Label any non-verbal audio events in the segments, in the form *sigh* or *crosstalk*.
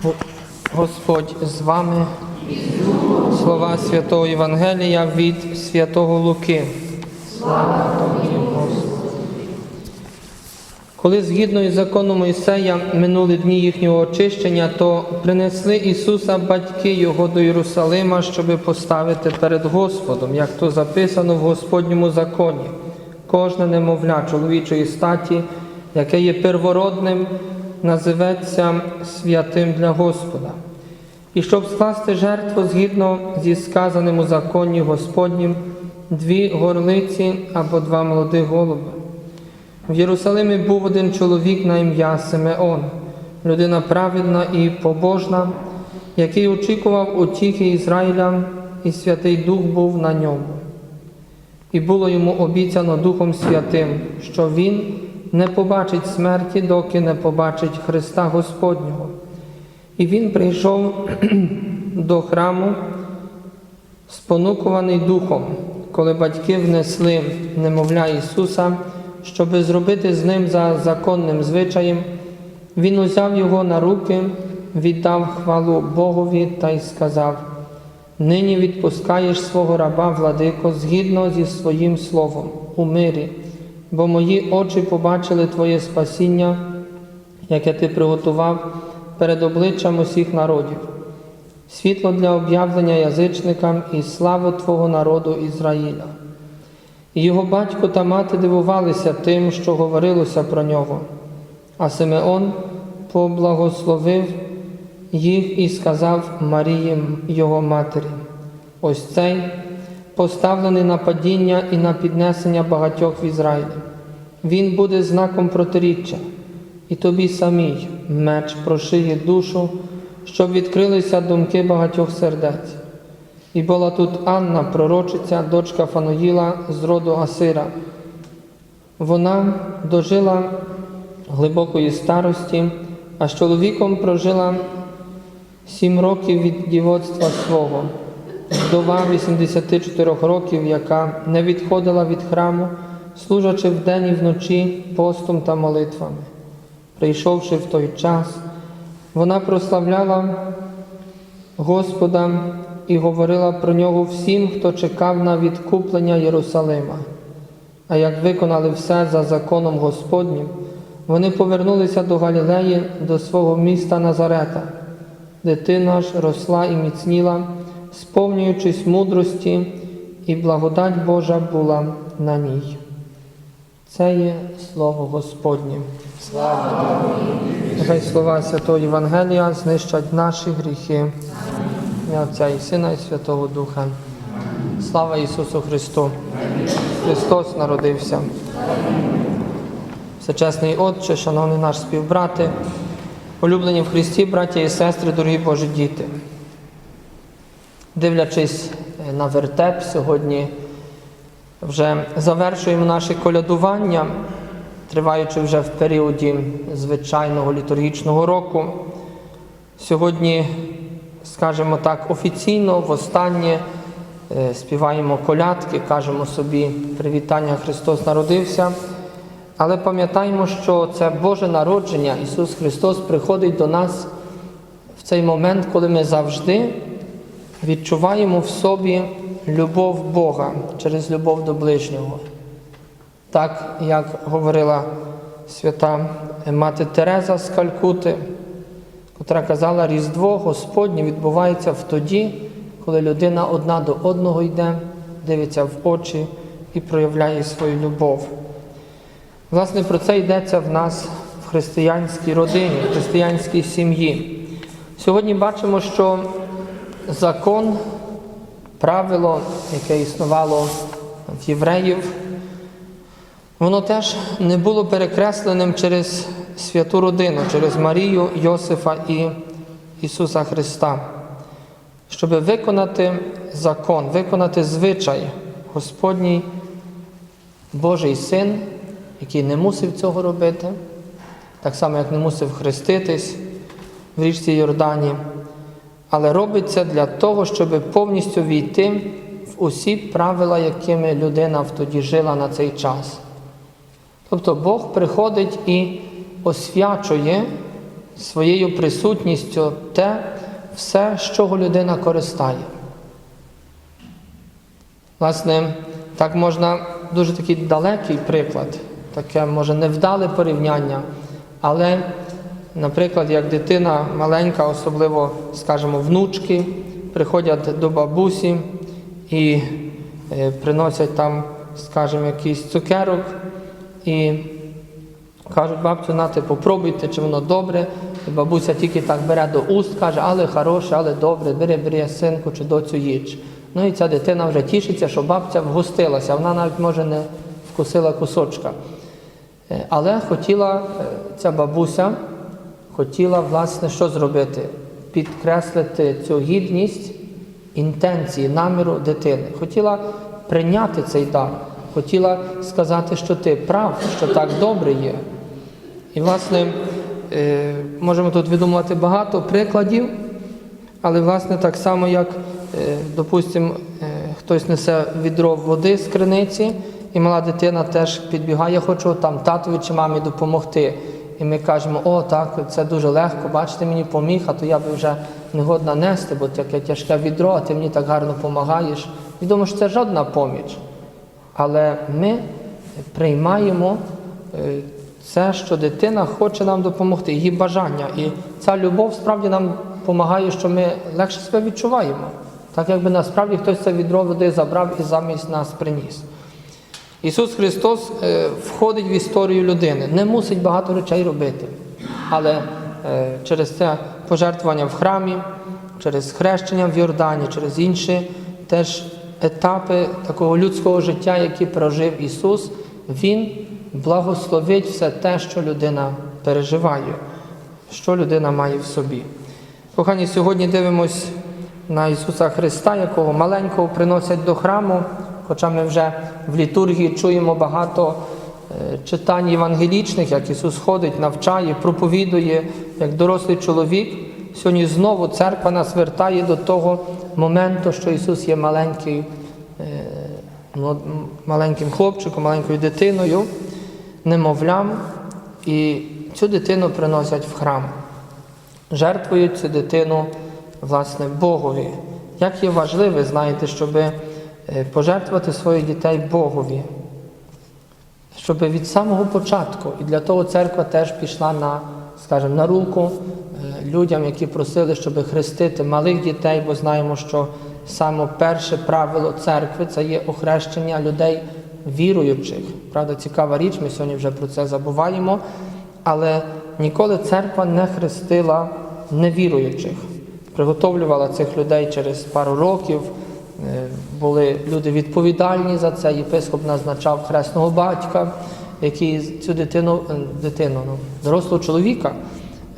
Го- Господь з вами. Слова Святого Євангелія від Святого Луки. Слава тобі, Господи. Коли згідно із законом Мойсея минули дні їхнього очищення, то принесли Ісуса батьки Його до Єрусалима, щоби поставити перед Господом, як то записано в Господньому законі. Кожне немовля чоловічої статі, яке є первородним, називеться святим для Господа. І щоб скласти жертву згідно зі сказаним у законі Господнім, дві горлиці або два молодих голуби. В Єрусалимі був один чоловік на ім'я Симеон, людина праведна і побожна, який очікував утіхи Ізраїля, і Святий Дух був на ньому. І було йому обіцяно Духом Святим, що він не побачить смерті, доки не побачить Христа Господнього. І він прийшов *clears throat* до храму, спонукуваний Духом, коли батьки внесли немовля Ісуса, щоби зробити з ним за законним звичаєм, він узяв його на руки, віддав хвалу Богові та й сказав: Нині відпускаєш свого раба, владико, згідно зі своїм словом, у мирі, бо мої очі побачили Твоє спасіння, яке ти приготував перед обличчям усіх народів, світло для об'явлення язичникам і славу Твого народу Ізраїля. І його батько та мати дивувалися тим, що говорилося про нього. А Симеон поблагословив їх і сказав Марії, його матері: ось цей поставлений на падіння і на піднесення багатьох в Ізраїлі. Він буде знаком протиріччя, і тобі самій меч прошиє душу, щоб відкрилися думки багатьох сердець. І була тут Анна, пророчиця, дочка Фануїла з роду Асира. Вона дожила глибокої старості, а з чоловіком прожила сім років від дівоцтва свого, вдова 84 років, яка не відходила від храму, служачи вдень і вночі постом та молитвами. Прийшовши в той час, вона прославляла Господа і говорила про нього всім, хто чекав на відкуплення Єрусалима. А як виконали все за законом Господнім, вони повернулися до Галілеї, до свого міста Назарета. Дитина ж росла і міцніла, сповнюючись мудрості, і благодать Божа була на ній. Це є слово Господнє. Слава Нехай слова Святого Євангелія знищать наші гріхи. Ім'я Отця і Сина, і Святого Духа. Слава Ісусу Христу! Христос народився. Всечесний Отче, шановний наш співбрати, улюблені в Христі, браття і сестри, дорогі Божі діти. Дивлячись е, на вертеп, сьогодні вже завершуємо наше колядування, триваючи вже в періоді звичайного літургічного року. Сьогодні скажімо так, офіційно востаннє е, співаємо колядки, кажемо собі привітання Христос народився. Але пам'ятаємо, що це Боже народження, Ісус Христос приходить до нас в цей момент, коли ми завжди відчуваємо в собі любов Бога через любов до ближнього. Так, як говорила свята мати Тереза з Калькути, котра казала, Різдво Господнє відбувається в тоді, коли людина одна до одного йде, дивиться в очі і проявляє свою любов. Власне, про це йдеться в нас в християнській родині, в християнській сім'ї. Сьогодні бачимо, що закон, правило, яке існувало в євреїв, воно теж не було перекресленим через святу родину, через Марію, Йосифа і Ісуса Христа, щоб виконати закон, виконати звичай Господній Божий Син, який не мусив цього робити, так само, як не мусив хреститись в річці Йордані, але робить це для того, щоб повністю війти в усі правила, якими людина тоді жила на цей час. Тобто Бог приходить і освячує своєю присутністю те все, з чого людина користає. Власне, так можна дуже такий далекий приклад, таке може невдале порівняння, але, наприклад, як дитина маленька, особливо, скажімо, внучки, приходять до бабусі і е, приносять там, скажімо, якийсь цукерок і кажуть, бабцю, нате, попробуйте, чи воно добре. І бабуся тільки так бере до уст, каже, але хороше, але добре, бери, синку чи доцю їж. Ну і ця дитина вже тішиться, що бабця вгостилася, вона навіть може не вкусила кусочка. Е, Але хотіла е, ця бабуся, хотіла, власне, що зробити? Підкреслити цю гідність інтенції, наміру дитини. Хотіла прийняти цей дар, хотіла сказати, що ти прав, що так добре є. І, власне, е, можемо тут видумувати багато прикладів, але, власне, так само, як, е, допустимо, е, хтось несе відро води з криниці, і мала дитина теж підбігає, хочу там татові чи мамі допомогти. І ми кажемо, о, так, це дуже легко, бачите, мені поміг, а то я би вже не годна нести, бо таке тяжке відро, а ти мені так гарно допомагаєш. Відомо, що це жодна поміч. Але ми приймаємо е, це, що дитина хоче нам допомогти, її бажання. І ця любов справді нам допомагає, що ми легше себе відчуваємо. Так якби насправді хтось це відро води забрав і замість нас приніс. Ісус Христос е, входить в історію людини, не мусить багато речей робити, але е, через це пожертвування в храмі, через хрещення в Йордані, через інші теж етапи такого людського життя, які прожив Ісус, Він благословить все те, що людина переживає, що людина має в собі. Кохані, сьогодні дивимось на Ісуса Христа, якого маленького приносять до храму. Хоча ми вже в літургії чуємо багато е, читань євангелічних, як Ісус ходить, навчає, проповідує як дорослий чоловік. Сьогодні знову церква нас вертає до того моменту, що Ісус є маленький, е, маленьким хлопчиком, маленькою дитиною, немовлям, і цю дитину приносять в храм. Жертвують цю дитину, власне, Богові. Як є важливе, знаєте, щоби пожертвувати своїх дітей Богові, щоб від самого початку, і для того церква теж пішла на, скажімо, на руку людям, які просили, щоб хрестити малих дітей, бо знаємо, що саме перше правило церкви це є охрещення людей віруючих. Правда, цікава річ, ми сьогодні вже про це забуваємо, але ніколи церква не хрестила невіруючих. Приготовлювала цих людей через пару років. Е, Були люди відповідальні за це. Єпископ назначав хресного батька, який цю дитину, е, дитину ну, дорослого чоловіка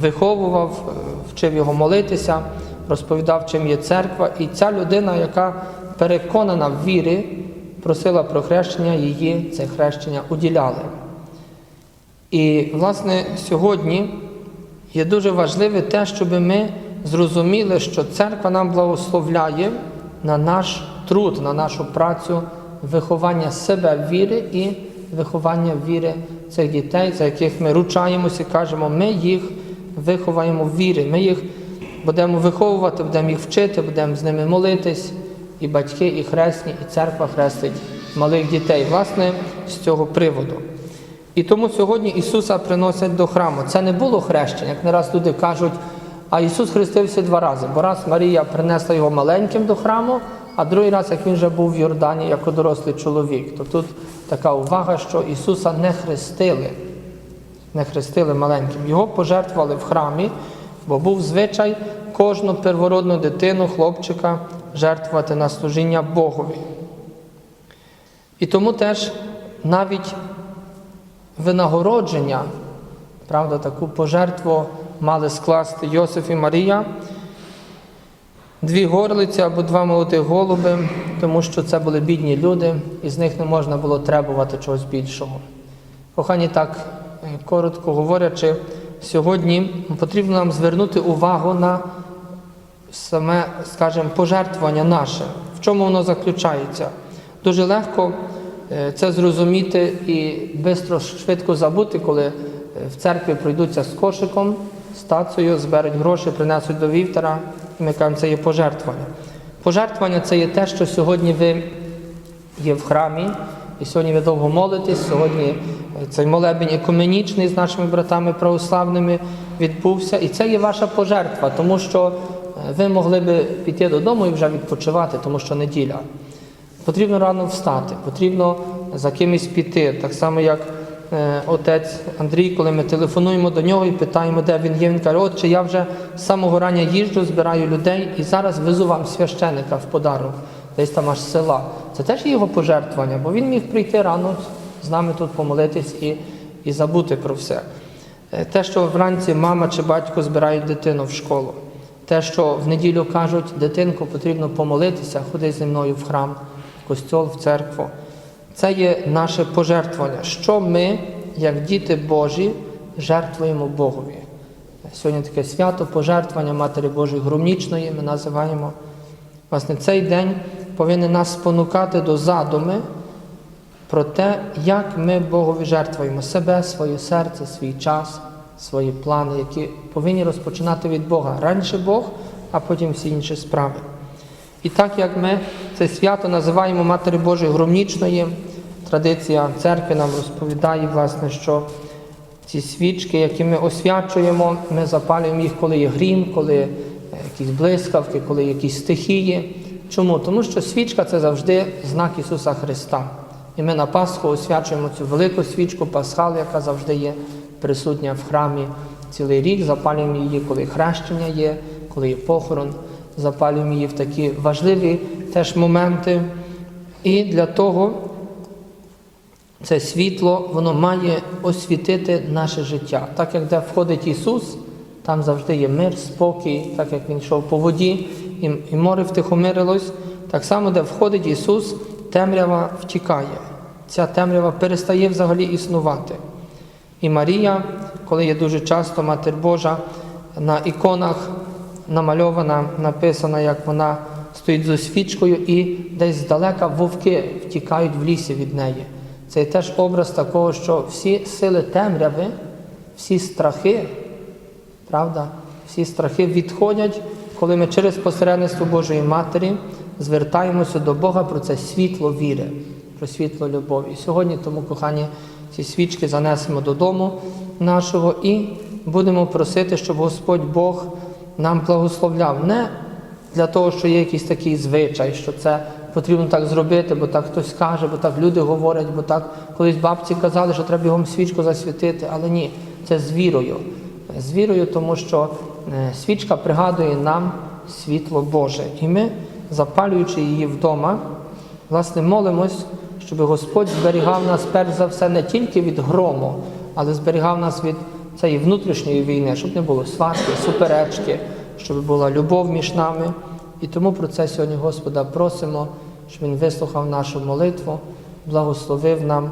виховував, е, вчив його молитися, розповідав, чим є церква. І ця людина, яка переконана в вірі, просила про хрещення, її це хрещення уділяли. І, власне, сьогодні є дуже важливе те, щоб ми зрозуміли, що церква нам благословляє на наш труд, на нашу працю, виховання себе в вірі і виховання віри цих дітей, за яких ми ручаємося і кажемо, ми їх виховаємо в вірі, ми їх будемо виховувати, будемо їх вчити, будемо з ними молитись, і батьки, і хресні, і церква хрестить малих дітей, власне, з цього приводу. І тому сьогодні Ісуса приносять до храму. Це не було хрещення, як не раз люди кажуть, а Ісус хрестився два рази. Бо раз Марія принесла його маленьким до храму, а другий раз, як він вже був в Йордані, як дорослий чоловік. То тут така увага, що Ісуса не хрестили, не хрестили маленьким. Його пожертвували в храмі, бо був звичай кожну первородну дитину, хлопчика жертвувати на служіння Богові. І тому теж навіть винагородження, правда, таку пожертву мали скласти Йосиф і Марія, дві горлиці або два молодих голуби, тому що це були бідні люди, і з них не можна було требувати чогось більшого. Кохані, так е, коротко говорячи, сьогодні потрібно нам звернути увагу на саме, скажімо, пожертвування наше. В чому воно заключається? Дуже легко е, це зрозуміти і швидко, забути, коли е, в церкві пройдуться з кошиком, стацію, зберуть гроші, принесуть до вівтера, і ми кажемо, це є пожертвування. Пожертвування це є те, що сьогодні ви є в храмі, і сьогодні ви довго молитесь. Сьогодні цей молебень екуменічний з нашими братами православними відбувся. І це є ваша пожертва, тому що е, ви могли би піти додому і вже відпочивати, тому що неділя. Потрібно рано встати, потрібно за кимось піти. Так само, як е, отець Андрій, коли ми телефонуємо до нього і питаємо, де він є, він каже, отче, я вже з самого рання їжджу, збираю людей і зараз везу вам священика в подарунок, десь там аж села. Це теж його пожертвування, бо він міг прийти рано з нами тут помолитись і, і забути про все. Е, Те, що вранці мама чи батько збирають дитину в школу. Те, що в неділю кажуть, дитинку потрібно помолитися, ходи зі мною в храм, в костьол, в церкву. Це є наше пожертвування, що ми, як діти Божі, жертвуємо Богові. Сьогодні таке свято пожертвування Матері Божої Громнічної ми називаємо. Власне, цей день повинен нас спонукати до задуми про те, як ми Богові жертвуємо себе, своє серце, свій час, свої плани, які повинні розпочинати від Бога. Раніше Бог, а потім всі інші справи. І так як ми це свято називаємо Матері Божої Громнічної, традиція церкви нам розповідає, власне, що ці свічки, які ми освячуємо, ми запалюємо їх, коли є грім, коли якісь блискавки, коли якісь стихії. Чому? Тому що свічка це завжди знак Ісуса Христа. І ми на Пасху освячуємо цю велику свічку Пасхал, яка завжди є присутня в храмі цілий рік. Запалюємо її, коли хрещення є, коли є похорон. Запалюємо її в такі важливі теж моменти. І для того це світло, воно має освітити наше життя. Так як де входить Ісус, там завжди є мир, спокій, так як Він йшов по воді, і, море втихомирилось. Так само, де входить Ісус, темрява втікає. Ця темрява перестає взагалі існувати. І Марія, коли є дуже часто Матір Божа, на іконах намальована, написана, як вона стоїть зі свічкою, і десь здалека вовки втікають в лісі від неї. Це теж образ такого, що всі сили темряви, всі страхи, правда, всі страхи відходять, коли ми через посередництво Божої Матері звертаємося до Бога про це світло віри, про світло любові. І сьогодні тому, кохані, ці свічки занесемо додому нашого і будемо просити, щоб Господь Бог нам благословляв. Не для того, що є якийсь такий звичай, що це потрібно так зробити, бо так хтось каже, бо так люди говорять, бо так колись бабці казали, що треба його свічку засвітити, але ні, це з вірою. З вірою, тому що е, свічка пригадує нам світло Боже. І ми, запалюючи її вдома, власне, молимось, щоб Господь зберігав нас перш за все не тільки від грому, але зберігав нас від цієї внутрішньої війни, щоб не було сварки, суперечки, щоб була любов між нами. І тому про це сьогодні Господа просимо, щоб Він вислухав нашу молитву, благословив нам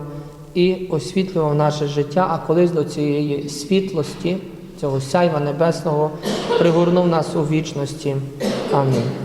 і освітлював наше життя, а колись до цієї світлості, цього сяйва небесного, пригорнув нас у вічності. Амінь.